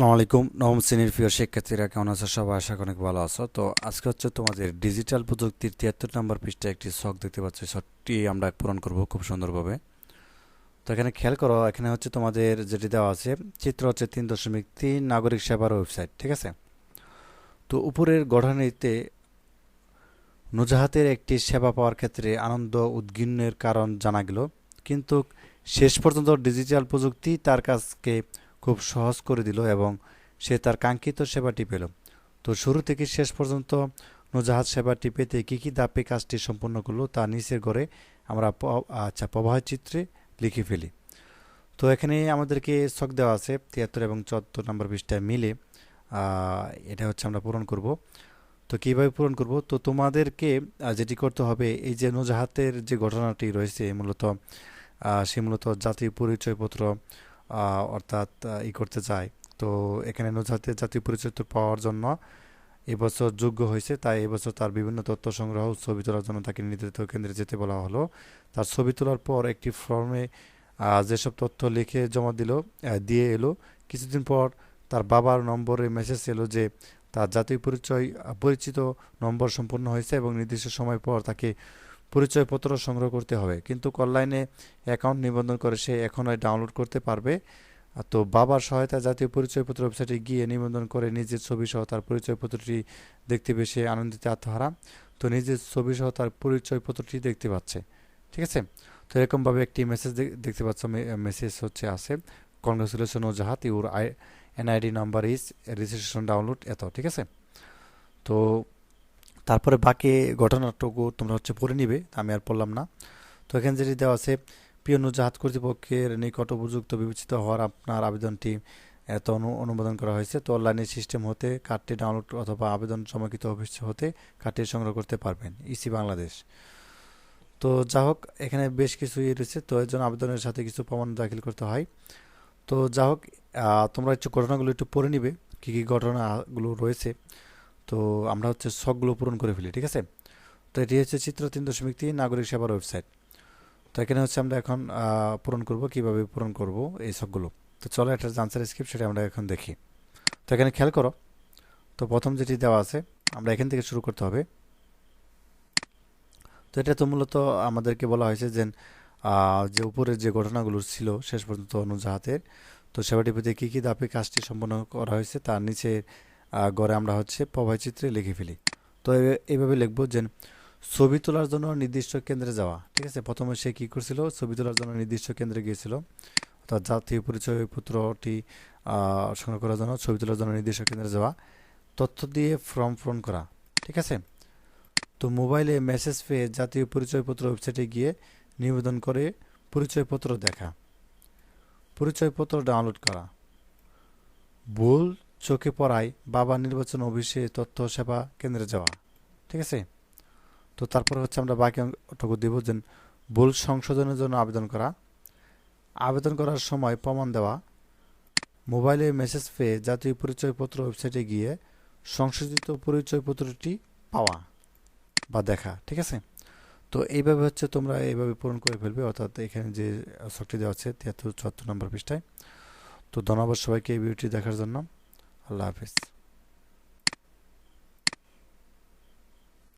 আসসালামু আলাইকুম। নবম শ্রেণির প্রিয় শিক্ষার্থীরা, কেমন আছো? সবাই আশা অনেক ভালো আছো। তো আজকে হচ্ছে তোমাদের ডিজিটাল প্রযুক্তির তিয়াত্তর নম্বর পৃষ্ঠায় একটি শখ দেখতে পাচ্ছি। শখটি আমরা পূরণ করব খুব সুন্দরভাবে। তো এখানে খেয়াল করো, এখানে হচ্ছে তোমাদের যেটি দেওয়া আছে, চিত্র হচ্ছে তিন দশমিক তিন নাগরিক সেবার ওয়েবসাইট, ঠিক আছে? তো উপরের গঠনীতে নুজাহাতের একটি সেবা পাওয়ার ক্ষেত্রে আনন্দ উদ্গিন্নের কারণ জানা গেল। কিন্তু শেষ পর্যন্ত ডিজিটাল প্রযুক্তি তার কাছকে খুব সহজ করে দিল এবং সে তার কাঙ্ক্ষিত সেবাটি পেল। তো শুরু থেকে শেষ পর্যন্ত নৌজাহাজ সেবাটি পেতে কী কী দাপে কাজটি সম্পন্ন করল তা নিচের ঘরে আমরা আচ্ছা প্রবাহ চিত্রে লিখে ফেলি। তো এখানে আমাদেরকে ছক দেওয়া আছে, তিয়াত্তর এবং চুয়াত্তর নম্বর পৃষ্ঠায় মিলে এটা হচ্ছে আমরা পূরণ করব। তো কীভাবে পূরণ করব? তো তোমাদেরকে যেটি করতে হবে, এই যে নৌজাহাতের যে ঘটনাটি রয়েছে, মূলত সে মূলত জাতীয় পরিচয়পত্র অর্থাৎ ই করতে চায়। তো এখানে নৌজাহাতের জাতীয় পরিচয়পত্র পাওয়ার জন্য এবছর যোগ্য হয়েছে। তাই এবছর তার বিভিন্ন তথ্য সংগ্রহ ছবি তোলার জন্য তাকে নির্ধারিত কেন্দ্রে যেতে বলা হলো। তার ছবি তোলার পর একটি ফর্মে যেসব তথ্য লিখে জমা দিল দিয়ে এলো। কিছুদিন পর তার বাবার নম্বরে মেসেজ এলো যে তার জাতীয় পরিচয় পরিচিত নম্বর সম্পূর্ণ হয়েছে এবং নির্দিষ্ট সময় পর তাকে পরিচয়পত্র সংগ্রহ করতে হবে। কিন্তু অনলাইনে অ্যাকাউন্ট নিবন্ধন করে সে এখনই ডাউনলোড করতে পারবে। তো বাবার সহায়তা জাতীয় পরিচয়পত্র ওয়েবসাইটে গিয়ে নিবন্ধন করে নিজের ছবি সহ তার পরিচয়পত্রটি দেখতে পেয়ে সে আনন্দিত, আত্মহারা। তো নিজের ছবি সহ তার পরিচয়পত্রটি দেখতে পাচ্ছে। ঠিক আছে? তো এরকমভাবে একটি মেসেজ দেখতে পাচ্ছ মেসেজ হচ্ছে আছে কংগ্রেচুলেশন ও জাহাত your I NID number is registration download এত। ঠিক আছে? তো তারপরে বাকি ঘটনাটুকু তোমরা হচ্ছে পড়ে নিবে, আমি আর পড়লাম না। তো এখানে যেটি দেওয়া আছে, প্রিয় জাহাজ কর্তৃপক্ষের নিকট উপযুক্ত বিবেচিত হওয়ার আপনার আবেদনটি এত অনু- অনুমোদন করা হয়েছে। তো অনলাইনে সিস্টেম হতে কার্ডটি ডাউনলোড অথবা আবেদন সময়কৃত অফিস হতে কার্ডটি সংগ্রহ করতে পারবেন, ইসি বাংলাদেশ। তো যা হোক, এখানে বেশ কিছু ইয়ে রয়েছে। তো এর জন্য আবেদনের সাথে কিছু প্রমাণ দাখিল করতে হয়। তো যা হোক তোমরা একটু ঘটনাগুলো একটু পড়ে নিবে, কী কী ঘটনাগুলো রয়েছে। তো আমরা হচ্ছে শখগুলো পূরণ করে ফেলি, ঠিক আছে? তো এটি হচ্ছে চিত্র তিন দশমিক তিন, নাগরিক সেবার ওয়েবসাইট। তো এখানে হচ্ছে আমরা এখন পূরণ করব, কীভাবে পূরণ করব এই সবগুলো তো চলো একটা আনসার স্ক্রিপ্ট সেটা আমরা এখন দেখি। তো এখানে খেয়াল করো, তো প্রথম যেটি দেওয়া আছে, আমরা এখান থেকে শুরু করতে হবে। তো এটা তো মূলত আমাদেরকে বলা হয়েছে যে যে উপরের যে ঘটনাগুলো ছিল শেষ পর্যন্ত অনুজাহাতের তো সেবাটি প্রতি কী কী দাপে কাজটি সম্পন্ন করা হয়েছে, তার নিচে গড়ে আমরা হচ্ছে প্রবাহ লিখে ফেলি। তো এইভাবে লিখব যে ছবি তোলার জন্য নির্দিষ্ট কেন্দ্রে যাওয়া ঠিক আছে? প্রথমে সে কী করছিল? ছবি তোলার জন্য নির্দিষ্ট কেন্দ্রে গিয়েছিল। অর্থাৎ জাতীয় পরিচয়পত্রটি আহ, সংগ্রহ করার জন্য ছবি তোলার জন্য নির্দিষ্ট কেন্দ্রে যাওয়া তথ্য দিয়ে ফর্ম পূরণ করা ঠিক আছে? তো মোবাইলে মেসেজ পেয়ে জাতীয় পরিচয়পত্র ওয়েবসাইটে গিয়ে নিবেদন করে পরিচয়পত্র দেখা পরিচয়পত্র ডাউনলোড করা ভুল চোখে পড়ায় বাবা নির্বাচন অফিসে তথ্য সেবা কেন্দ্রে যাওয়া। ঠিক আছে? তো তারপর হচ্ছে আমরা বাকি অঙ্কটুকু দেব যে ভুল সংশোধনের জন্য আবেদন করা। আবেদন করার সময় প্রমাণ দেওয়া। মোবাইলে মেসেজ পেয়ে জাতীয় পরিচয়পত্র ওয়েবসাইটে গিয়ে সংশোধিত পরিচয়পত্রটি পাওয়া বা দেখা। ঠিক আছে? তো এইভাবে হচ্ছে তোমরা এইভাবে পূরণ করে ফেলবে। অর্থাৎ এখানে যে শখটি দেওয়া আছে, তিয়াত্তর, চুয়াত্তর নম্বর পৃষ্ঠায়। তো ধন্যবাদ সবাইকে এই ভিডিওটি দেখার জন্য। আল্লাহ হাফিজ।